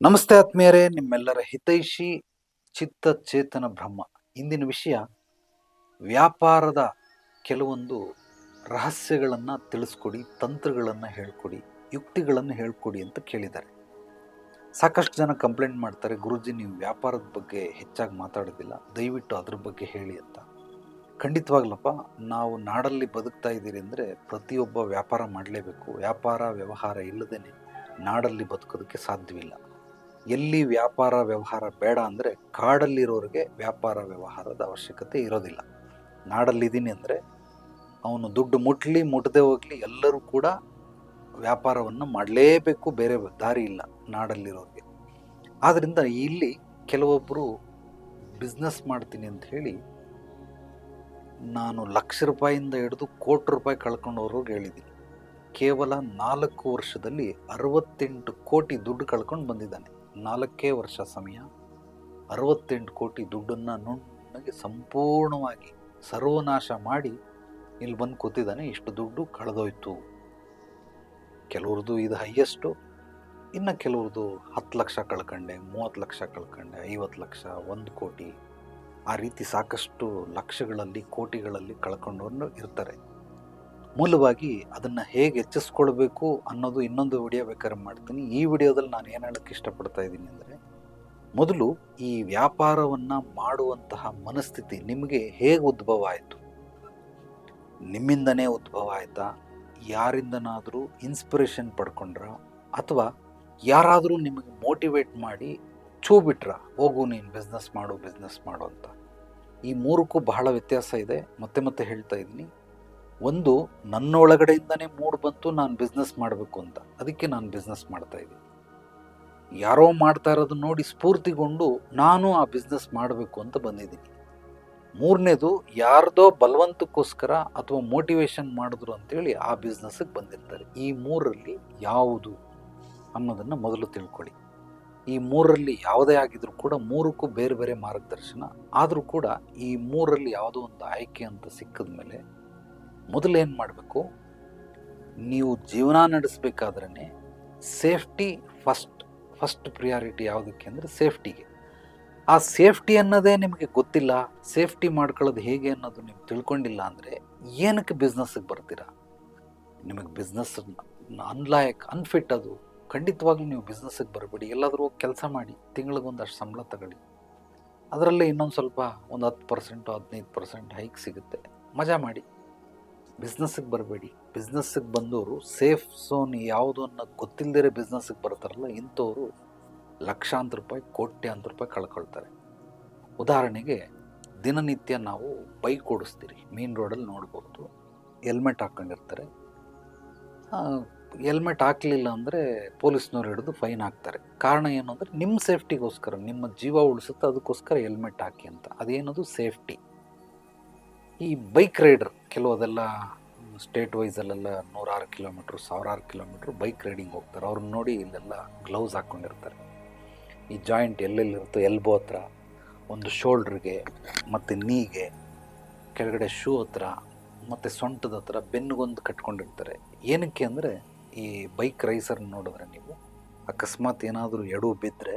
ನಮಸ್ತೆ ಆತ್ಮೀಯರೇ, ನಿಮ್ಮೆಲ್ಲರ ಹಿತೈಷಿ ಚಿತ್ತ ಚೇತನ ಬ್ರಹ್ಮ. ಇಂದಿನ ವಿಷಯ ವ್ಯಾಪಾರದ ಕೆಲವೊಂದು ರಹಸ್ಯಗಳನ್ನು ತಿಳಿಸ್ಕೊಡಿ, ತಂತ್ರಗಳನ್ನು ಹೇಳ್ಕೊಡಿ, ಯುಕ್ತಿಗಳನ್ನು ಹೇಳ್ಕೊಡಿ ಅಂತ ಕೇಳಿದ್ದಾರೆ. ಸಾಕಷ್ಟು ಜನ ಕಂಪ್ಲೇಂಟ್ ಮಾಡ್ತಾರೆ, ಗುರುಜಿ ನೀವು ವ್ಯಾಪಾರದ ಬಗ್ಗೆ ಹೆಚ್ಚಾಗಿ ಮಾತಾಡೋದಿಲ್ಲ, ದಯವಿಟ್ಟು ಅದ್ರ ಬಗ್ಗೆ ಹೇಳಿ ಅಂತ. ಖಂಡಿತವಾಗ್ಲಪ್ಪ, ನಾವು ನಾಡಲ್ಲಿ ಬದುಕ್ತಾ ಇದ್ದೀರಿ ಅಂದರೆ ಪ್ರತಿಯೊಬ್ಬ ವ್ಯಾಪಾರ ಮಾಡಲೇಬೇಕು. ವ್ಯಾಪಾರ, ವ್ಯವಹಾರ ಇಲ್ಲದೇ ನಾಡಲ್ಲಿ ಬದುಕೋದಕ್ಕೆ ಸಾಧ್ಯವಿಲ್ಲ. ಎಲ್ಲಿ ವ್ಯಾಪಾರ ವ್ಯವಹಾರ ಬೇಡ ಅಂದರೆ ಕಾಡಲ್ಲಿರೋರಿಗೆ ವ್ಯಾಪಾರ ವ್ಯವಹಾರದ ಅವಶ್ಯಕತೆ ಇರೋದಿಲ್ಲ. ನಾಡಲ್ಲಿದ್ದೀನಿ ಅಂದರೆ ಅವನು ದುಡ್ಡು ಮುಟ್ಲಿ ಮುಟ್ಟದೆ ಹೋಗಲಿ ಎಲ್ಲರೂ ಕೂಡ ವ್ಯಾಪಾರವನ್ನು ಮಾಡಲೇಬೇಕು, ಬೇರೆ ದಾರಿ ಇಲ್ಲ ನಾಡಲ್ಲಿರೋರಿಗೆ. ಆದ್ದರಿಂದ ಇಲ್ಲಿ ಕೆಲವೊಬ್ಬರು ಬಿಸ್ನೆಸ್ ಮಾಡ್ತೀನಿ ಅಂತ ಹೇಳಿ ನಾನು ಲಕ್ಷ ರೂಪಾಯಿಂದ ಹಿಡಿದು ಕೋಟಿ ರೂಪಾಯಿ ಕಳ್ಕೊಂಡವ್ರಿಗೆ ಹೇಳಿದ್ದೀನಿ. ಕೇವಲ ನಾಲ್ಕು ವರ್ಷದಲ್ಲಿ ಅರವತ್ತೆಂಟು ಕೋಟಿ ದುಡ್ಡು ಕಳ್ಕೊಂಡು ಬಂದಿದ್ದಾನೆ. ನಾಲ್ಕೇ ವರ್ಷ ಸಮಯ, ಅರವತ್ತೆಂಟು ಕೋಟಿ ದುಡ್ಡನ್ನು ನುಣ್ಣಗೆ ಸಂಪೂರ್ಣವಾಗಿ ಸರ್ವನಾಶ ಮಾಡಿ ಇಲ್ಲಿ ಬಂದು ಕೂತಿದ್ದಾನೆ. ಇಷ್ಟು ದುಡ್ಡು ಕಳೆದೋಯ್ತು. ಕೆಲವ್ರದ್ದು ಇದು ಹೈಯೆಸ್ಟು ಇನ್ನು ಕೆಲವ್ರದ್ದು ಹತ್ತು ಲಕ್ಷ ಕಳ್ಕೊಂಡೆ, ಮೂವತ್ತು ಲಕ್ಷ ಕಳ್ಕೊಂಡೆ, ಐವತ್ತು ಲಕ್ಷ, ಒಂದು ಕೋಟಿ. ಆ ರೀತಿ ಸಾಕಷ್ಟು ಲಕ್ಷಗಳಲ್ಲಿ, ಕೋಟಿಗಳಲ್ಲಿ ಕಳ್ಕೊಂಡು ಇರ್ತಾರೆ. ಮೂಲವಾಗಿ ಅದನ್ನು ಹೇಗೆ ಹೆಚ್ಚಿಸ್ಕೊಳ್ಬೇಕು ಅನ್ನೋದು ಇನ್ನೊಂದು ವಿಡಿಯೋ ಬೇಕಾದ್ರೆ ಮಾಡ್ತೀನಿ. ಈ ವಿಡಿಯೋದಲ್ಲಿ ನಾನು ಏನು ಹೇಳೋಕ್ಕೆ ಇಷ್ಟಪಡ್ತಾ ಇದ್ದೀನಿ ಅಂದರೆ, ಮೊದಲು ಈ ವ್ಯಾಪಾರವನ್ನು ಮಾಡುವಂತಹ ಮನಸ್ಥಿತಿ ನಿಮಗೆ ಹೇಗೆ ಉದ್ಭವ ಆಯಿತು? ನಿಮ್ಮಿಂದನೇ ಉದ್ಭವ ಆಯಿತಾ? ಯಾರಿಂದನಾದರೂ ಇನ್ಸ್ಪಿರೇಷನ್ ಪಡ್ಕೊಂಡ್ರ? ಅಥವಾ ಯಾರಾದರೂ ನಿಮಗೆ ಮೋಟಿವೇಟ್ ಮಾಡಿ ಚೂ ಬಿಟ್ರ ಹೋಗು ನೀನು ಬಿಸ್ನೆಸ್ ಮಾಡು ಬಿಸ್ನೆಸ್ ಮಾಡು ಅಂತ. ಈ ಮೂರಕ್ಕೂ ಬಹಳ ವ್ಯತ್ಯಾಸ ಇದೆ. ಮತ್ತೆ ಮತ್ತೆ ಹೇಳ್ತಾ ಇದ್ದೀನಿ. ಒಂದು, ನನ್ನೊಳಗಡೆಯಿಂದನೇ ಮೂಡ್ ಬಂತು, ನಾನು ಬಿಸ್ನೆಸ್ ಮಾಡಬೇಕು ಅಂತ. ಅದಕ್ಕೆ ನಾನು ಬಿಸ್ನೆಸ್ ಮಾಡ್ತಾ ಇದ್ದೀನಿ. ಯಾರೋ ಮಾಡ್ತಾ ಇರೋದನ್ನ ನೋಡಿ ಸ್ಫೂರ್ತಿಗೊಂಡು ನಾನು ಆ ಬಿಸ್ನೆಸ್ ಮಾಡಬೇಕು ಅಂತ ಬಂದಿದ್ದೀನಿ. ಮೂರನೇದು, ಯಾರ್ದೋ ಬಲವಂತಕ್ಕೋಸ್ಕರ ಅಥವಾ ಮೋಟಿವೇಶನ್ ಮಾಡಿದ್ರು ಅಂತೇಳಿ ಆ ಬಿಸ್ನೆಸ್ಗೆ ಬಂದಿರ್ತಾರೆ. ಈ ಮೂರರಲ್ಲಿ ಯಾವುದು ಅನ್ನೋದನ್ನು ಮೊದಲು ತಿಳ್ಕೊಳ್ಳಿ. ಈ ಮೂರರಲ್ಲಿ ಯಾವುದೇ ಆಗಿದ್ರೂ ಕೂಡ ಮೂರಕ್ಕೂ ಬೇರೆ ಬೇರೆ ಮಾರ್ಗದರ್ಶನ. ಆದರೂ ಕೂಡ ಈ ಮೂರರಲ್ಲಿ ಯಾವುದೋ ಒಂದು ಆಯ್ಕೆ ಅಂತ ಸಿಕ್ಕಿದ ಮೇಲೆ ಮೊದಲು ಏನು ಮಾಡಬೇಕು ನೀವು ಜೀವನ ನಡೆಸಬೇಕಾದ್ರೆ ಸೇಫ್ಟಿ ಫಸ್ಟ್ ಫಸ್ಟ್ ಪ್ರಿಯಾರಿಟಿ ಯಾವುದಕ್ಕೆ ಅಂದರೆ ಸೇಫ್ಟಿಗೆ. ಆ ಸೇಫ್ಟಿ ಅನ್ನೋದೇ ನಿಮಗೆ ಗೊತ್ತಿಲ್ಲ, ಸೇಫ್ಟಿ ಮಾಡ್ಕೊಳ್ಳೋದು ಹೇಗೆ ಅನ್ನೋದು ನೀವು ತಿಳ್ಕೊಂಡಿಲ್ಲ ಅಂದರೆ ಏನಕ್ಕೆ ಬಿಸ್ನೆಸ್ಸಿಗೆ ಬರ್ತೀರಾ? ನಿಮಗೆ ಬಿಸ್ನೆಸ್ ಅನ್ಲಾಯಕ್ ಅನ್ಫಿಟ್ ಅದು, ಖಂಡಿತವಾಗ್ಲೂ ನೀವು ಬಿಸ್ನೆಸ್ಸಿಗೆ ಬರಬೇಡಿ. ಎಲ್ಲಾದರೂ ಕೆಲಸ ಮಾಡಿ ತಿಂಗಳಿಗೊಂದಷ್ಟು ಸಂಬಳ ತಗೊಳ್ಳಿ. ಅದರಲ್ಲೇ ಇನ್ನೊಂದು ಸ್ವಲ್ಪ ಒಂದು ಹತ್ತು ಪರ್ಸೆಂಟು ಹದಿನೈದು ಪರ್ಸೆಂಟ್ ಹೈಕ್ ಸಿಗುತ್ತೆ. ಮಜಾ ಮಾಡಿ. ಬಿಸ್ನೆಸ್ಸಿಗೆ ಬರಬೇಡಿ. ಬಿಸ್ನೆಸ್ಸಿಗೆ ಬಂದವರು ಸೇಫ್ ಝೋನ್ ಯಾವುದು ಅನ್ನೋ ಗೊತ್ತಿಲ್ಲದೇ ಬಿಸ್ನೆಸ್ಸಿಗೆ ಬರ್ತಾರಲ್ಲ, ಇಂಥವರು ಲಕ್ಷಾಂತರ ರೂಪಾಯಿ, ಕೋಟ್ಯಾಂತರ ರೂಪಾಯಿ ಕಳ್ಕೊಳ್ತಾರೆ. ಉದಾಹರಣೆಗೆ, ದಿನನಿತ್ಯ ನಾವು ಬೈಕ್ ಓಡಿಸ್ತೀರಿ ಮೇನ್ ರೋಡಲ್ಲಿ ನೋಡ್ಬೋದು. ಹೆಲ್ಮೆಟ್ ಹಾಕ್ಕೊಂಡಿರ್ತಾರೆ. ಹೆಲ್ಮೆಟ್ ಹಾಕಲಿಲ್ಲ ಅಂದರೆ ಪೊಲೀಸ್ನವ್ರು ಹಿಡಿದು ಫೈನ್ ಹಾಕ್ತಾರೆ. ಕಾರಣ ಏನು ಅಂದರೆ ನಿಮ್ಮ ಸೇಫ್ಟಿಗೋಸ್ಕರ ನಿಮ್ಮ ಜೀವ ಉಳಿಸುತ್ತೆ, ಅದಕ್ಕೋಸ್ಕರ ಹೆಲ್ಮೆಟ್ ಹಾಕಿ ಅಂತ. ಅದೇನದು ಸೇಫ್ಟಿ ಈ ಬೈಕ್ ರೈಡರ್ ಕೆಲವದೆಲ್ಲ ಸ್ಟೇಟ್ ವೈಸಲ್ಲೆಲ್ಲ ನೂರಾರು ಕಿಲೋಮೀಟ್ರ್ ಸಾವಿರಾರು ಕಿಲೋಮೀಟ್ರ್ ಬೈಕ್ ರೈಡಿಂಗ್ ಹೋಗ್ತಾರೆ. ಅವ್ರನ್ನ ನೋಡಿ ಇಲ್ಲೆಲ್ಲ ಗ್ಲೌಸ್ ಹಾಕ್ಕೊಂಡಿರ್ತಾರೆ. ಈ ಜಾಯಿಂಟ್ ಎಲ್ಲೆಲ್ಲಿರುತ್ತೋ ಎಲ್ಬೋ ಹತ್ರ, ಒಂದು ಶೋಲ್ಡ್ರಿಗೆ ಮತ್ತು ನೀಗೆ ಕೆಳಗಡೆ ಶೂ ಹತ್ರ ಮತ್ತು ಸೊಂಟದ ಹತ್ರ ಬೆನ್ನಿಗೊಂದು ಕಟ್ಕೊಂಡಿರ್ತಾರೆ. ಏನಕ್ಕೆ ಅಂದರೆ ಈ ಬೈಕ್ ರೈಸರ್ನ ನೋಡಿದ್ರೆ ನೀವು ಅಕಸ್ಮಾತ್ ಏನಾದರೂ ಎಡು ಬಿದ್ದರೆ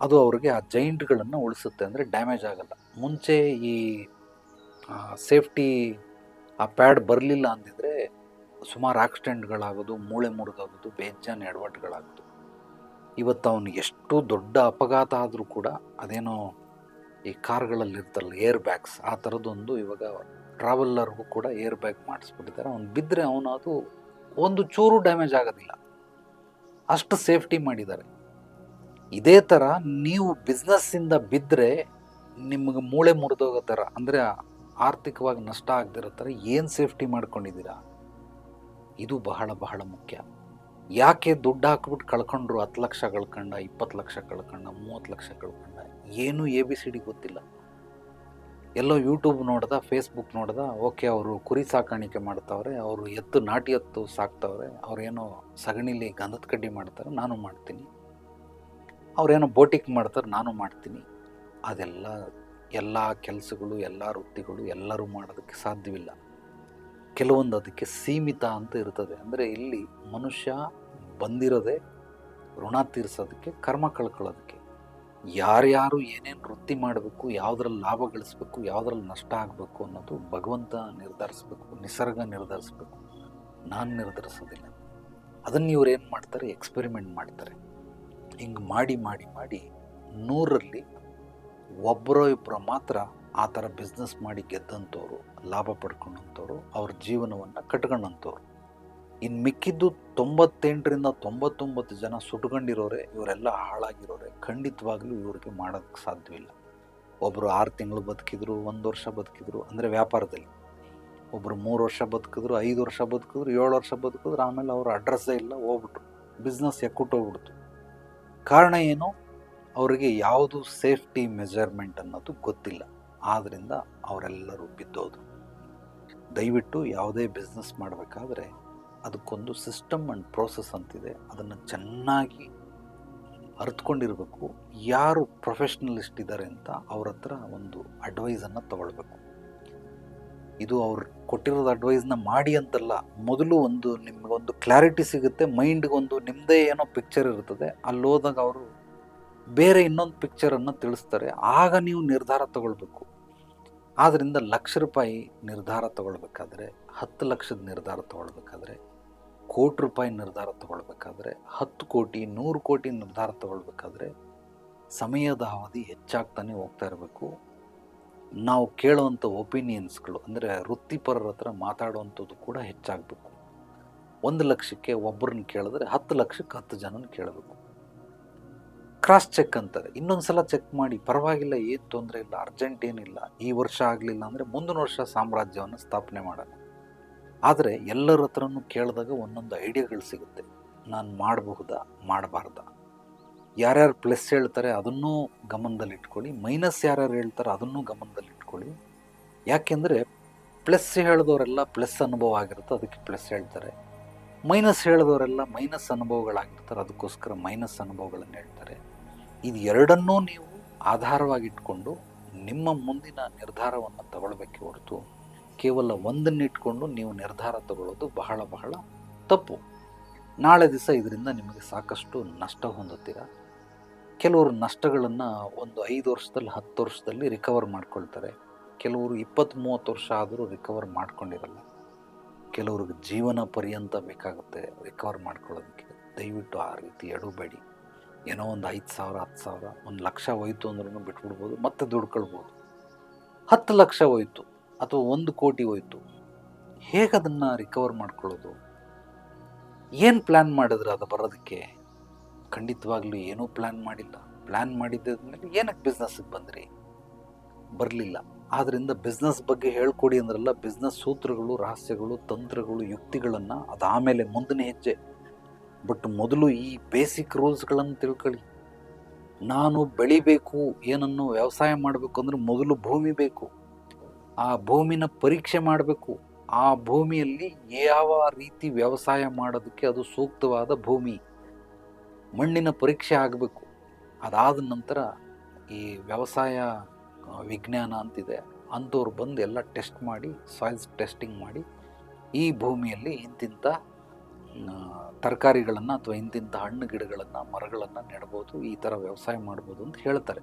ಅದು ಅವ್ರಿಗೆ ಆ ಜೈಂಟ್ಗಳನ್ನು ಉಳಿಸುತ್ತೆ ಅಂದರೆ ಡ್ಯಾಮೇಜ್ ಆಗಲ್ಲ. ಮುಂಚೆ ಈ ಸೇಫ್ಟಿ ಆ ಪ್ಯಾಡ್ ಬರಲಿಲ್ಲ ಅಂದಿದ್ರೆ ಸುಮಾರು ಆಕ್ಸಿಡೆಂಟ್ಗಳಾಗೋದು ಮೂಳೆ ಮುರಿದಾಗೋದು, ಬೇಜಾನ್ ಎಡವಟ್ಟುಗಳಾಗೋದು ಇವತ್ತು ಅವನು ಎಷ್ಟು ದೊಡ್ಡ ಅಪಘಾತ ಆದರೂ ಕೂಡ ಅದೇನೋ ಈ ಕಾರ್ಗಳಲ್ಲಿ ಇರ್ತಲ್ಲ ಏರ್ ಬ್ಯಾಗ್ಸ್ ಆ ಥರದ್ದೊಂದು ಇವಾಗ ಟ್ರಾವೆಲ್ಲರ್ಗೂ ಕೂಡ ಏರ್ ಬ್ಯಾಗ್ ಮಾಡಿಸ್ಬಿಟ್ಟಿದ್ದಾರೆ. ಅವ್ನು ಬಿದ್ದರೆ ಅವನು ಅದು ಒಂದು ಚೂರು ಡ್ಯಾಮೇಜ್ ಆಗೋದಿಲ್ಲ. ಅಷ್ಟು ಸೇಫ್ಟಿ ಮಾಡಿದ್ದಾರೆ. ಇದೇ ಥರ ನೀವು ಬಿಸ್ನೆಸ್ಸಿಂದ ಬಿದ್ದರೆ ನಿಮಗೆ ಮೂಳೆ ಮುರಿದೋಗೋ ಥರ, ಅಂದರೆ ಆರ್ಥಿಕವಾಗಿ ನಷ್ಟ ಆಗದಿರೋ ಏನು ಸೇಫ್ಟಿ ಮಾಡ್ಕೊಂಡಿದ್ದೀರಾ? ಇದು ಬಹಳ ಬಹಳ ಮುಖ್ಯ. ಯಾಕೆ ದುಡ್ಡು ಹಾಕ್ಬಿಟ್ಟು ಕಳ್ಕೊಂಡ್ರು ಹತ್ತು ಲಕ್ಷ ಕಳ್ಕೊಂಡ ಇಪ್ಪತ್ತು ಲಕ್ಷ ಕಳ್ಕೊಂಡ ಮೂವತ್ತು ಲಕ್ಷ ಕಳ್ಕೊಂಡ ಏನೂ ಎ ಬಿ ಸಿ ಡಿ ಗೊತ್ತಿಲ್ಲ. ಎಲ್ಲೋ ಯೂಟ್ಯೂಬ್ ನೋಡ್ದ ಫೇಸ್ಬುಕ್ ನೋಡ್ದ, ಓಕೆ ಅವರು ಕುರಿ ಸಾಕಾಣಿಕೆ ಮಾಡ್ತಾವ್ರೆ, ಅವರು ಎತ್ತು ನಾಟಿ ಎತ್ತು ಸಾಕ್ತವ್ರೆ, ಅವ್ರೇನೋ ಸಗಣಿಲಿ ಗಂಧದ ಕಡ್ಡಿ ಮಾಡ್ತಾರೆ, ನಾನು ಮಾಡ್ತೀನಿ. ಅವ್ರೇನೋ ಬೋಟಿಕ್ ಮಾಡ್ತಾರೆ, ನಾನು ಮಾಡ್ತೀನಿ. ಅದೆಲ್ಲ ಎಲ್ಲ ಕೆಲಸಗಳು, ಎಲ್ಲ ವೃತ್ತಿಗಳು ಎಲ್ಲರೂ ಮಾಡೋದಕ್ಕೆ ಸಾಧ್ಯವಿಲ್ಲ. ಕೆಲವೊಂದು ಅದಕ್ಕೆ ಸೀಮಿತ ಅಂತ ಇರ್ತದೆ. ಅಂದರೆ ಇಲ್ಲಿ ಮನುಷ್ಯ ಬಂದಿರೋದೆ ಋಣ ತೀರಿಸೋದಕ್ಕೆ, ಕರ್ಮ ಕಳ್ಕೊಳ್ಳೋದಕ್ಕೆ. ಯಾರ್ಯಾರು ಏನೇನು ವೃತ್ತಿ ಮಾಡಬೇಕು, ಯಾವುದ್ರಲ್ಲಿ ಲಾಭ ಗಳಿಸ್ಬೇಕು, ಯಾವುದ್ರಲ್ಲಿ ನಷ್ಟ ಆಗಬೇಕು ಅನ್ನೋದು ಭಗವಂತ ನಿರ್ಧರಿಸ್ಬೇಕು, ನಿಸರ್ಗ ನಿರ್ಧರಿಸ್ಬೇಕು. ನಾನು ನಿರ್ಧರಿಸೋದಿಲ್ಲ. ಅದನ್ನು ಇವ್ರು ಏನು ಮಾಡ್ತಾರೆ? ಎಕ್ಸ್ಪೆರಿಮೆಂಟ್ ಮಾಡ್ತಾರೆ. ಹಿಂಗೆ ಮಾಡಿ ಮಾಡಿ ಮಾಡಿ ನೂರಲ್ಲಿ ಒಬ್ಬರೋ ಇಬ್ಬರು ಮಾತ್ರ ಆ ಥರ ಬಿಸ್ನೆಸ್ ಮಾಡಿ ಗೆದ್ದಂಥವ್ರು, ಲಾಭ ಪಡ್ಕೊಂಡಂಥವ್ರು, ಅವ್ರ ಜೀವನವನ್ನು ಕಟ್ಕೊಂಡಂಥವ್ರು. ಇನ್ನು ಮಿಕ್ಕಿದ್ದು ತೊಂಬತ್ತೆಂಟರಿಂದ ತೊಂಬತ್ತೊಂಬತ್ತು ಜನ ಸುಟ್ಕೊಂಡಿರೋರೆ, ಇವರೆಲ್ಲ ಹಾಳಾಗಿರೋರೆ, ಖಂಡಿತವಾಗ್ಲೂ ಇವ್ರಿಗೆ ಮಾಡೋಕ್ಕೆ ಸಾಧ್ಯವಿಲ್ಲ. ಒಬ್ಬರು ಆರು ತಿಂಗಳು ಬದುಕಿದ್ರು, ಒಂದು ವರ್ಷ ಬದುಕಿದ್ರು, ಅಂದರೆ ವ್ಯಾಪಾರದಲ್ಲಿ. ಒಬ್ಬರು ಮೂರು ವರ್ಷ ಬದುಕಿದ್ರು, ಐದು ವರ್ಷ ಬದುಕಿದ್ರು, ಏಳು ವರ್ಷ ಬದುಕಿದ್ರು, ಆಮೇಲೆ ಅವ್ರ ಅಡ್ರೆಸ್ಸೇ ಇಲ್ಲ, ಹೋಗ್ಬಿಟ್ರು. ಬಿಸ್ನೆಸ್ ಎಕ್ಕುಟ್ಟೋಗ್ಬಿಡ್ತು. ಕಾರಣ ಏನು? ಅವರಿಗೆ ಯಾವುದು ಸೇಫ್ಟಿ ಮೆಜರ್ಮೆಂಟ್ ಅನ್ನೋದು ಗೊತ್ತಿಲ್ಲ. ಆದ್ದರಿಂದ ಅವರೆಲ್ಲರೂ ಬಿದ್ದೋದು ದಯವಿಟ್ಟು ಯಾವುದೇ ಬಿಸ್ನೆಸ್ ಮಾಡಬೇಕಾದ್ರೆ ಅದಕ್ಕೊಂದು ಸಿಸ್ಟಮ್ ಆ್ಯಂಡ್ ಪ್ರೋಸೆಸ್ ಅಂತಿದೆ. ಅದನ್ನು ಚೆನ್ನಾಗಿ ಅರ್ಥಕೊಂಡಿರಬೇಕು ಯಾರು ಪ್ರೊಫೆಷ್ನಲಿಸ್ಟ್ ಇದ್ದಾರೆ ಅಂತ ಅವ್ರ ಹತ್ರ ಒಂದು ಅಡ್ವೈಸನ್ನು ತಗೊಳ್ಬೇಕು. ಇದು ಅವ್ರು ಕೊಟ್ಟಿರೋದು ಅಡ್ವೈಸ್ನ ಮಾಡಿ ಅಂತಲ್ಲ, ಮೊದಲು ಒಂದು ನಿಮಗೊಂದು ಕ್ಲಾರಿಟಿ ಸಿಗುತ್ತೆ, ಮೈಂಡ್ಗೊಂದು ನಿಮ್ಮದೇ ಏನೋ ಪಿಕ್ಚರ್ ಇರ್ತದೆ ಅಲ್ಲಿ ಹೋದಾಗ ಅವರು ಬೇರೆ ಇನ್ನೊಂದು ಪಿಕ್ಚರನ್ನು ತಿಳಿಸ್ತಾರೆ. ಆಗ ನೀವು ನಿರ್ಧಾರ ತಗೊಳ್ಬೇಕು. ಆದ್ದರಿಂದ ಲಕ್ಷ ರೂಪಾಯಿ ನಿರ್ಧಾರ ತಗೊಳ್ಬೇಕಾದ್ರೆ, ಹತ್ತು ಲಕ್ಷದ ನಿರ್ಧಾರ ತಗೊಳ್ಬೇಕಾದ್ರೆ, ಕೋಟಿ ರೂಪಾಯಿ ನಿರ್ಧಾರ ತಗೊಳ್ಬೇಕಾದ್ರೆ, ಹತ್ತು ಕೋಟಿ, ನೂರು ಕೋಟಿ ನಿರ್ಧಾರ ತಗೊಳ್ಬೇಕಾದ್ರೆ ಸಮಯದ ಅವಧಿ ಹೆಚ್ಚಾಗ್ತಾನೆ ಹೋಗ್ತಾ ಇರಬೇಕು. ನಾವು ಕೇಳುವಂಥ ಒಪಿನಿಯನ್ಸ್ಗಳು ಅಂದರೆ ವೃತ್ತಿಪರರ ಹತ್ರ ಮಾತಾಡುವಂಥದ್ದು ಕೂಡ ಹೆಚ್ಚಾಗಬೇಕು. ಒಂದು ಲಕ್ಷಕ್ಕೆ ಒಬ್ಬರನ್ನ ಕೇಳಿದ್ರೆ ಹತ್ತು ಲಕ್ಷಕ್ಕೆ ಹತ್ತು ಜನನ ಕೇಳಬೇಕು. ಕ್ರಾಸ್ ಚೆಕ್ ಅಂತಾರೆ. ಇನ್ನೊಂದು ಸಲ ಚೆಕ್ ಮಾಡಿ, ಪರವಾಗಿಲ್ಲ, ಏನು ತೊಂದರೆ ಇಲ್ಲ ಅರ್ಜೆಂಟ್ ಏನಿಲ್ಲ, ಈ ವರ್ಷ ಆಗಲಿಲ್ಲ ಅಂದರೆ ಮುಂದಿನ ವರ್ಷ ಸಾಮ್ರಾಜ್ಯವನ್ನು ಸ್ಥಾಪನೆ ಮಾಡೋಣ. ಆದರೆ ಎಲ್ಲರ ಹತ್ರನೂ ಕೇಳಿದಾಗ ಒಂದೊಂದು ಐಡಿಯಾಗಳು ಸಿಗುತ್ತೆ. ನಾನು ಮಾಡಬಹುದಾ? ಮಾಡಬಾರ್ದಾ? ಯಾರ್ಯಾರು ಪ್ಲಸ್ ಹೇಳ್ತಾರೆ ಅದನ್ನೂ ಗಮನದಲ್ಲಿ ಇಟ್ಕೊಳ್ಳಿ. ಮೈನಸ್ ಯಾರ್ಯಾರು ಹೇಳ್ತಾರೆ ಅದನ್ನೂ ಗಮನದಲ್ಲಿ ಇಟ್ಕೊಳ್ಳಿ. ಯಾಕೆಂದರೆ ಪ್ಲಸ್ ಹೇಳಿದವರೆಲ್ಲ ಪ್ಲಸ್ ಅನುಭವ ಆಗಿರುತ್ತೆ, ಅದಕ್ಕೆ ಪ್ಲಸ್ ಹೇಳ್ತಾರೆ. ಮೈನಸ್ ಹೇಳಿದವರೆಲ್ಲ ಮೈನಸ್ ಅನುಭವಗಳಾಗಿರ್ತಾರೆ, ಅದಕ್ಕೋಸ್ಕರ ಮೈನಸ್ ಅನುಭವಗಳನ್ನು ಹೇಳ್ತಾರೆ. ಇದು ಎರಡನ್ನೂ ನೀವು ಆಧಾರವಾಗಿಟ್ಕೊಂಡು ನಿಮ್ಮ ಮುಂದಿನ ನಿರ್ಧಾರವನ್ನು ತಗೊಳ್ಬೇಕೆ ಹೊರತು ಕೇವಲ ಒಂದನ್ನಿಟ್ಕೊಂಡು ನೀವು ನಿರ್ಧಾರ ತಗೊಳ್ಳೋದು ಬಹಳ ಬಹಳ ತಪ್ಪು. ನಾಳೆ ದಿವಸ ಇದರಿಂದ ನಿಮಗೆ ಸಾಕಷ್ಟು ನಷ್ಟ ಹೊಂದುತ್ತೀರ? ಕೆಲವರು ನಷ್ಟಗಳನ್ನು ಒಂದು ಐದು ವರ್ಷದಲ್ಲಿ, ಹತ್ತು ವರ್ಷದಲ್ಲಿ ರಿಕವರ್ ಮಾಡ್ಕೊಳ್ತಾರೆ. ಕೆಲವರು ಇಪ್ಪತ್ತು ಮೂವತ್ತು ವರ್ಷ ಆದರೂ ರಿಕವರ್ ಮಾಡ್ಕೊಂಡಿರಲ್ಲ. ಕೆಲವ್ರಿಗೆ ಜೀವನ ಪರ್ಯಂತ ಬೇಕಾಗುತ್ತೆ ರಿಕವರ್ ಮಾಡ್ಕೊಳ್ಳೋದಕ್ಕೆ. ದಯವಿಟ್ಟು ಆ ರೀತಿ ಎಡಬೇಡಿ. ಏನೋ ಒಂದು ಐದು ಸಾವಿರ, ಹತ್ತು ಸಾವಿರ, ಒಂದು ಲಕ್ಷ ಹೋಯ್ತು ಅಂದ್ರೂ ಬಿಟ್ಬಿಡ್ಬೋದು, ಮತ್ತೆ ದುಡ್ಕೊಳ್ಬೋದು ಹತ್ತು ಲಕ್ಷ ಹೋಯ್ತು, ಅಥವಾ ಒಂದು ಕೋಟಿ ಹೋಯ್ತು, ಹೇಗೆ ಅದನ್ನು ರಿಕವರ್ ಮಾಡ್ಕೊಳ್ಳೋದು? ಏನು ಪ್ಲ್ಯಾನ್ ಮಾಡಿದ್ರೆ ಅದು ಬರೋದಕ್ಕೆ? ಖಂಡಿತವಾಗ್ಲೂ ಏನೂ ಪ್ಲ್ಯಾನ್ ಮಾಡಿಲ್ಲ. ಪ್ಲ್ಯಾನ್ ಮಾಡಿದ್ಮೇಲೆ ಏನಕ್ಕೆ ಬಿಸ್ನೆಸ್ಸಿಗೆ ಬಂದ್ರಿ? ಬರಲಿಲ್ಲ. ಆದ್ದರಿಂದ ಬಿಸ್ನೆಸ್ ಬಗ್ಗೆ ಹೇಳ್ಕೊಡಿ ಅಂದ್ರಲ್ಲ ಬಿಸ್ನೆಸ್ ಸೂತ್ರಗಳು, ರಹಸ್ಯಗಳು, ತಂತ್ರಗಳು, ಯುಕ್ತಿಗಳನ್ನು ಅದಾಮೇಲೆ ಮುಂದಿನ ಹೆಜ್ಜೆ. ಬಟ್ ಮೊದಲು ಈ ಬೇಸಿಕ್ ರೂಲ್ಸ್ಗಳನ್ನು ತಿಳ್ಕೊಳ್ಳಿ. ನಾನು ಬೆಳಿಬೇಕು, ಏನನ್ನು ವ್ಯವಸಾಯ ಮಾಡಬೇಕು ಅಂದರೆ ಮೊದಲು ಭೂಮಿ ಬೇಕು. ಆ ಭೂಮಿನ ಪರೀಕ್ಷೆ ಮಾಡಬೇಕು. ಆ ಭೂಮಿಯಲ್ಲಿ ಯಾವ ರೀತಿ ವ್ಯವಸಾಯ ಮಾಡೋದಕ್ಕೆ ಅದು ಸೂಕ್ತವಾದ ಭೂಮಿ. ಮಣ್ಣಿನ ಪರೀಕ್ಷೆ ಆಗಬೇಕು. ಅದಾದ ನಂತರ ಈ ವ್ಯವಸಾಯ ವಿಜ್ಞಾನ ಅಂತಿದೆ. ಅಂಥವ್ರು ಬಂದು ಎಲ್ಲ ಟೆಸ್ಟ್ ಮಾಡಿ ಸಾಯಿಲ್ಸ್ ಟೆಸ್ಟಿಂಗ್ ಮಾಡಿ ಈ ಭೂಮಿಯಲ್ಲಿ ಇಂತಿಂಥ ತರಕಾರಿಗಳನ್ನು ಅಥವಾ ಇಂತಿಂಥ ಹಣ್ಣು ಗಿಡಗಳನ್ನು, ಮರಗಳನ್ನು ನೆಡ್ಬೋದು, ಈ ಥರ ವ್ಯವಸಾಯ ಮಾಡ್ಬೋದು ಅಂತ ಹೇಳ್ತಾರೆ.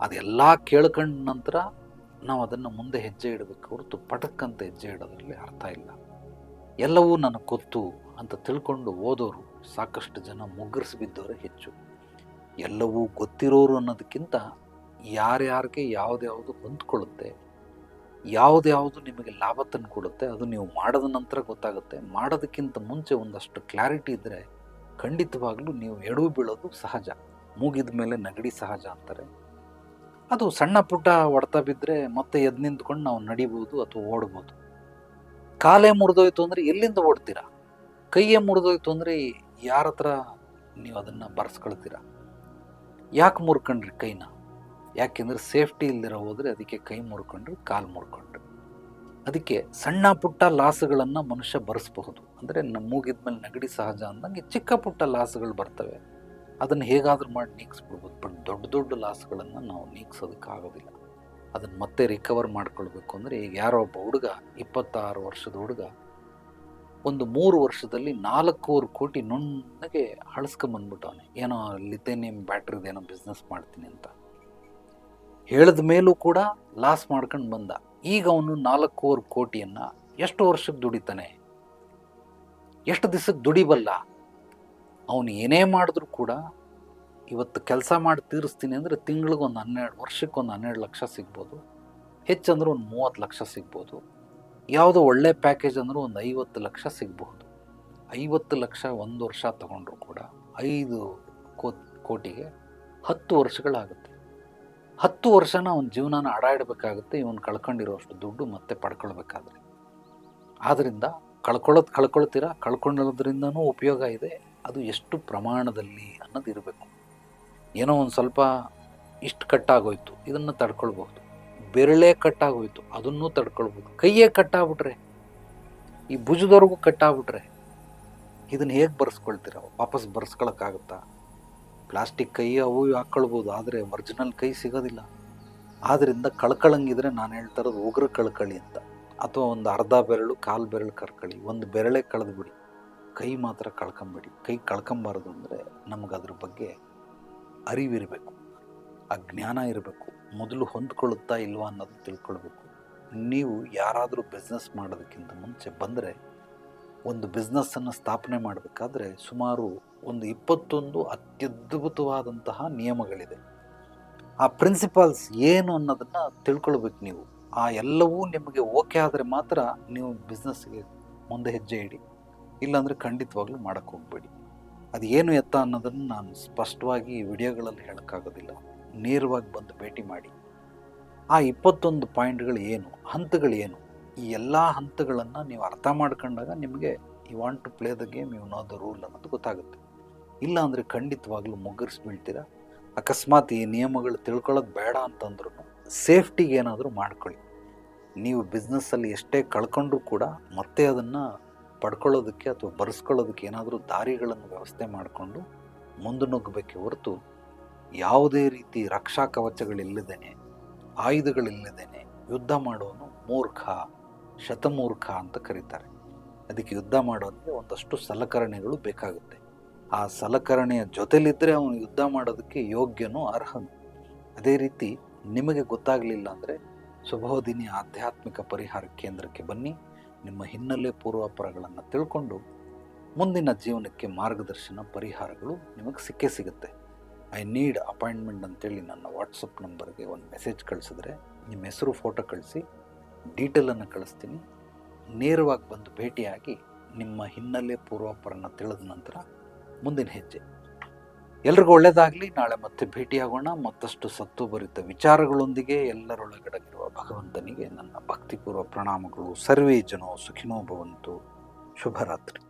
ಅದೆಲ್ಲ ಕೇಳ್ಕೊಂಡ ನಂತರ ನಾವು ಅದನ್ನು ಮುಂದೆ ಹೆಜ್ಜೆ ಇಡಬೇಕು. ಹೊರತು ಪಟಕ್ಕಂತ ಹೆಜ್ಜೆ ಇಡೋದ್ರಲ್ಲಿ ಅರ್ಥ ಇಲ್ಲ. ಎಲ್ಲವೂ ನನಗೆ ಗೊತ್ತು ಅಂತ ತಿಳ್ಕೊಂಡು ಓದೋರು ಸಾಕಷ್ಟು ಜನ ಮುಗ್ಗರಿಸಿ ಬಿದ್ದವರೇ ಹೆಚ್ಚು. ಎಲ್ಲವೂ ಗೊತ್ತಿರೋರು ಅನ್ನೋದಕ್ಕಿಂತ ಯಾರ್ಯಾರಿಗೆ ಯಾವುದ್ಯಾವುದು ಹೊಂದ್ಕೊಳ್ಳುತ್ತೆ ಯಾವ್ದ್ಯಾವುದು ನಿಮಗೆ ಲಾಭ ತಂದು ಕೊಡುತ್ತೆ, ಅದು ನೀವು ಮಾಡಿದ ನಂತರ ಗೊತ್ತಾಗುತ್ತೆ. ಮಾಡೋದಕ್ಕಿಂತ ಮುಂಚೆ ಒಂದಷ್ಟು ಕ್ಲಾರಿಟಿ ಇದ್ದರೆ ಖಂಡಿತವಾಗ್ಲೂ ನೀವು ಎಡವು ಬೀಳೋದು ಸಹಜ. ಮೂಗಿದ ಮೇಲೆ ನಗಡಿ ಸಹಜ ಅಂತಾರೆ. ಅದು ಸಣ್ಣ ಪುಟ್ಟ ಹೊಡೆತ ಬಿದ್ದರೆ ಮತ್ತೆ ಎದ್ದು ನಿಂತ್ಕೊಂಡು ನಾವು ನಡಿಬೋದು ಅಥವಾ ಓಡ್ಬೋದು. ಕಾಲೇ ಮುರಿದೋಯ್ತು ಅಂದರೆ ಎಲ್ಲಿಂದ ಓಡ್ತೀರಾ? ಕೈಯೇ ಮುರಿದೋಯ್ತು ಅಂದರೆ ಯಾರ ಹತ್ರ ನೀವು ಅದನ್ನು ಬರ್ಸ್ಕೊಳ್ತೀರಾ? ಯಾಕೆ ಮುರ್ಕೊಂಡ್ರಿ ಕೈನ? ಯಾಕೆಂದ್ರೆ ಸೇಫ್ಟಿ ಇಲ್ದಿರೋ ಹೋದರೆ ಅದಕ್ಕೆ ಕೈ ಮುರ್ಕೊಂಡ್ರಿ ಕಾಲು ಮುರ್ಕೊಂಡ್ರಿ ಅದಕ್ಕೆ ಸಣ್ಣ ಪುಟ್ಟ ಲಾಸ್ಗಳನ್ನು ಮನುಷ್ಯ ಬರೆಸ್ಬಹುದು. ಅಂದರೆ ಮೂಗಿದ ಮೇಲೆ ನೆಗಡಿ ಸಹಜ ಅಂದಂಗೆ ಚಿಕ್ಕ ಪುಟ್ಟ ಲಾಸ್ಗಳು ಬರ್ತವೆ. ಅದನ್ನು ಹೇಗಾದರೂ ಮಾಡಿ ನೀಗಿಸ್ಬಿಡ್ಬೋದು. ಬಟ್ ದೊಡ್ಡ ದೊಡ್ಡ ಲಾಸ್ಗಳನ್ನು ನಾವು ನೀಗ್ಸೋದಕ್ಕಾಗೋದಿಲ್ಲ. ಅದನ್ನು ಮತ್ತೆ ರಿಕವರ್ ಮಾಡ್ಕೊಳ್ಬೇಕು ಅಂದರೆ ಈಗ ಯಾರೋ ಒಬ್ಬ ಹುಡುಗ, ಇಪ್ಪತ್ತಾರು ವರ್ಷದ ಹುಡುಗ, ಒಂದು ಮೂರು ವರ್ಷದಲ್ಲಿ ನಾಲ್ಕೂವರೆ ಕೋಟಿ ನುಣ್ಣಗೆ ಹಳಸ್ಕೊಂಬಂದ್ಬಿಟ್ಟವನೆ. ಏನೋ ಲಿಥೇನಿಯಂ ಬ್ಯಾಟ್ರಿದೇನೋ ಬಿಸ್ನೆಸ್ ಮಾಡ್ತೀನಿ ಅಂತ. ಹೇಳಿದ ಮೇಲೂ ಕೂಡ ಲಾಸ್ ಮಾಡ್ಕೊಂಡು ಬಂದ. ಈಗ ಅವನು ನಾಲ್ಕೂವರೆ ಕೋಟಿಯನ್ನು ಎಷ್ಟು ವರ್ಷಕ್ಕೆ ದುಡಿತಾನೆ? ಎಷ್ಟು ದಿವಸಕ್ಕೆ ದುಡಿಬಲ್ಲ? ಅವನು ಏನೇ ಮಾಡಿದ್ರು ಕೂಡ ಇವತ್ತು ಕೆಲಸ ಮಾಡಿ ತೀರಿಸ್ತೀನಿ ಅಂದರೆ ತಿಂಗಳಿಗೆ ಒಂದು ಹನ್ನೆರಡು, ವರ್ಷಕ್ಕೆ ಒಂದು ಹನ್ನೆರಡು ಲಕ್ಷ ಸಿಗ್ಬೋದು. ಹೆಚ್ಚಂದ್ರೆ ಒಂದು ಮೂವತ್ತು ಲಕ್ಷ ಸಿಗ್ಬೋದು. ಯಾವುದೋ ಒಳ್ಳೆ ಪ್ಯಾಕೇಜ್ ಅಂದರೂ ಒಂದು ಐವತ್ತು ಲಕ್ಷ ಸಿಗಬಹುದು. ಐವತ್ತು ಲಕ್ಷ ಒಂದು ವರ್ಷ ತಗೊಂಡ್ರು ಕೂಡ ಐದು ಕೋಟಿಗೆ ಹತ್ತು ವರ್ಷಗಳಾಗುತ್ತೆ. ಹತ್ತು ವರ್ಷನ ಅವನ ಜೀವನನ ಅಡಾಡಬೇಕಾಗುತ್ತೆ, ಇವನು ಕಳ್ಕೊಂಡಿರೋಷ್ಟು ದುಡ್ಡು ಮತ್ತೆ ಪಡ್ಕೊಳ್ಬೇಕಾದ್ರೆ. ಆದ್ದರಿಂದ ಕಳ್ಕೊಳ್ಳೋದು ಕಳ್ಕೊಳ್ತೀರ ಕಳ್ಕೊಳ್ಳೋದ್ರಿಂದನೂ ಉಪಯೋಗ ಇದೆ, ಅದು ಎಷ್ಟು ಪ್ರಮಾಣದಲ್ಲಿ ಅನ್ನೋದು ಇರಬೇಕು. ಏನೋ ಒಂದು ಸ್ವಲ್ಪ ಇಷ್ಟು ಕಟ್ಟಾಗೋಯ್ತು, ಇದನ್ನು ತಡ್ಕೊಳ್ಬಹುದು. ಬೆರಳೆ ಕಟ್ಟಾಗೋಯ್ತು, ಅದನ್ನೂ ತಡ್ಕೊಳ್ಬೋದು ಕೈಯೇ ಕಟ್ಟಾಗ್ಬಿಟ್ರೆ, ಈ ಭುಜದವರೆಗೂ ಕಟ್ಟಾಗ್ಬಿಟ್ರೆ, ಇದನ್ನು ಹೇಗೆ ಬರ್ಸ್ಕೊಳ್ತೀರ? ವಾಪಸ್ ಬರ್ಸ್ಕೊಳಕ್ಕಾಗುತ್ತಾ? ಪ್ಲಾಸ್ಟಿಕ್ ಕೈ ಅವು ಹಾಕ್ಕೊಳ್ಬೋದು ಆದರೆ ಒರಿಜಿನಲ್ ಕೈ ಸಿಗೋದಿಲ್ಲ. ಆದ್ದರಿಂದ ಕಳ್ಕಳಂಗಿದ್ರೆ ನಾನು ಹೇಳ್ತಾ ಇರೋದು ಉಗ್ರ ಕಳ್ಕೊಳ್ಳಿ ಅಂತ. ಅಥವಾ ಒಂದು ಅರ್ಧ ಬೆರಳು, ಕಾಲು ಬೆರಳು ಕಳ್ಕಳಿ, ಒಂದು ಬೆರಳೆ ಕಳೆದ್ಬಿಡಿ ಕೈ ಮಾತ್ರ ಕಳ್ಕೊಂಬಿಡಿ. ಕೈ ಕಳ್ಕೊಂಬಾರ್ದು ಅಂದರೆ ನಮ್ಗೆ ಅದ್ರ ಬಗ್ಗೆ ಅರಿವಿರಬೇಕು. ಆ ಜ್ಞಾನ ಇರಬೇಕು. ಮೊದಲು ಹೊಂದ್ಕೊಳ್ಳುತ್ತಾ ಇಲ್ವಾ ಅನ್ನೋದು ತಿಳ್ಕೊಳ್ಬೇಕು. ನೀವು ಯಾರಾದರೂ ಬಿಸ್ನೆಸ್ ಮಾಡೋದಕ್ಕಿಂತ ಮುಂಚೆ ಬಂದರೆ ಒಂದು ಬಿಸ್ನೆಸ್ಸನ್ನು ಸ್ಥಾಪನೆ ಮಾಡಬೇಕಾದ್ರೆ ಸುಮಾರು ಒಂದು ಇಪ್ಪತ್ತೊಂದು ಅತ್ಯದ್ಭುತವಾದಂತಹ ನಿಯಮಗಳಿದೆ. ಆ ಪ್ರಿನ್ಸಿಪಲ್ಸ್ ಏನು ಅನ್ನೋದನ್ನು ತಿಳ್ಕೊಳ್ಬೇಕು ನೀವು. ಆ ಎಲ್ಲವೂ ನಿಮಗೆ ಓಕೆ ಆದರೆ ಮಾತ್ರ ನೀವು ಬಿಸ್ನೆಸ್ಗೆ ಮುಂದೆ ಹೆಜ್ಜೆ ಇಡಿ. ಇಲ್ಲಾಂದರೆ ಖಂಡಿತವಾಗ್ಲೂ ಮಾಡೋಕ್ಕೆ ಹೋಗಬೇಡಿ. ಅದು ಏನು ಎತ್ತ ಅನ್ನೋದನ್ನು ನಾನು ಸ್ಪಷ್ಟವಾಗಿ ವಿಡಿಯೋಗಳಲ್ಲಿ ಹೇಳೋಕ್ಕಾಗೋದಿಲ್ಲ. ನೇರವಾಗಿ ಬಂದು ಭೇಟಿ ಮಾಡಿ. ಆ ಇಪ್ಪತ್ತೊಂದು ಪಾಯಿಂಟ್ಗಳು ಏನು, ಹಂತಗಳು ಏನು, ಈ ಎಲ್ಲ ಹಂತಗಳನ್ನು ನೀವು ಅರ್ಥ ಮಾಡ್ಕೊಂಡಾಗ ನಿಮಗೆ you want to play the game you know the rule ಅನ್ನೋದು ಗೊತ್ತಾಗುತ್ತೆ. ಇಲ್ಲ ಅಂದರೆ ಖಂಡಿತವಾಗ್ಲೂ ಮುಗ್ಗರಿಸಿ ಅಕಸ್ಮಾತ್ ಈ ನಿಯಮಗಳು ತಿಳ್ಕೊಳ್ಳೋದು ಬೇಡ ಅಂತಂದ್ರೂ ಸೇಫ್ಟಿಗೆ ಏನಾದರೂ ಮಾಡ್ಕೊಳ್ಳಿ. ನೀವು ಬಿಸ್ನೆಸ್ಸಲ್ಲಿ ಎಷ್ಟೇ ಕಳ್ಕೊಂಡ್ರೂ ಕೂಡ ಮತ್ತೆ ಅದನ್ನು ಪಡ್ಕೊಳ್ಳೋದಕ್ಕೆ ಅಥವಾ ಬರೆಸ್ಕೊಳ್ಳೋದಕ್ಕೆ ಏನಾದರೂ ದಾರಿಗಳನ್ನು ವ್ಯವಸ್ಥೆ ಮಾಡಿಕೊಂಡು ಮುಂದೆ ನುಗ್ಗಬೇಕೆ ಹೊರತು ಯಾವುದೇ ರೀತಿ ರಕ್ಷಾ ಕವಚಗಳಿಲ್ಲದೇನೆ, ಆಯುಧಗಳಿಲ್ಲದೇನೆ ಯುದ್ಧ ಮಾಡೋನು ಮೂರ್ಖ, ಶತಮೂರ್ಖ ಅಂತ ಕರೀತಾರೆ. ಅದಕ್ಕೆ ಯುದ್ಧ ಮಾಡೋದಕ್ಕೆ ಒಂದಷ್ಟು ಸಲಕರಣೆಗಳು ಬೇಕಾಗುತ್ತೆ. ಆ ಸಲಕರಣೆಯ ಜೊತೆಲಿದ್ದರೆ ಅವನು ಯುದ್ಧ ಮಾಡೋದಕ್ಕೆ ಯೋಗ್ಯನೂ ಅರ್ಹನು? ಅದೇ ರೀತಿ ನಿಮಗೆ ಗೊತ್ತಾಗಲಿಲ್ಲ ಅಂದರೆ ಶುಭೋದಿನಿ ಆಧ್ಯಾತ್ಮಿಕ ಪರಿಹಾರ ಕೇಂದ್ರಕ್ಕೆ ಬನ್ನಿ. ನಿಮ್ಮ ಹಿನ್ನೆಲೆ ಪೂರ್ವಾಪರಗಳನ್ನು ತಿಳ್ಕೊಂಡು ಮುಂದಿನ ಜೀವನಕ್ಕೆ ಮಾರ್ಗದರ್ಶನ ಪರಿಹಾರಗಳು ನಿಮಗೆ ಸಿಕ್ಕೇ ಸಿಗುತ್ತೆ. ಐ ನೀಡ್ ಅಪಾಯಿಂಟ್ಮೆಂಟ್ ಅಂತೇಳಿ ನನ್ನ ವಾಟ್ಸಪ್ ನಂಬರ್ಗೆ ಒಂದು ಮೆಸೇಜ್ ಕಳಿಸಿದ್ರೆ ನಿಮ್ಮ ಹೆಸರು, ಫೋಟೋ ಕಳಿಸಿ ಡೀಟೇಲನ್ನು ಕಳಿಸ್ತೀನಿ. ನೇರವಾಗಿ ಬಂದು ಭೇಟಿಯಾಗಿ ನಿಮ್ಮ ಹಿನ್ನೆಲೆ ಪೂರ್ವಾಪರನ ತಿಳಿದ ನಂತರ ಮುಂದಿನ ಹೆಜ್ಜೆ. ಎಲ್ರಿಗೂ ಒಳ್ಳೆಯದಾಗಲಿ ನಾಳೆ ಮತ್ತೆ ಭೇಟಿಯಾಗೋಣ. ಮತ್ತಷ್ಟು ಸತ್ತು ಬರಿತ ವಿಚಾರಗಳೊಂದಿಗೆ ಎಲ್ಲರೊಳಗಡಗಿರುವ ಭಗವಂತನಿಗೆ ನನ್ನ ಭಕ್ತಿಪೂರ್ವ ಪ್ರಣಾಮಗಳು. ಸರ್ವೇ ಜನೋ ಸುಖಿನೋ ಭವಂತು. ಶುಭರಾತ್ರಿ.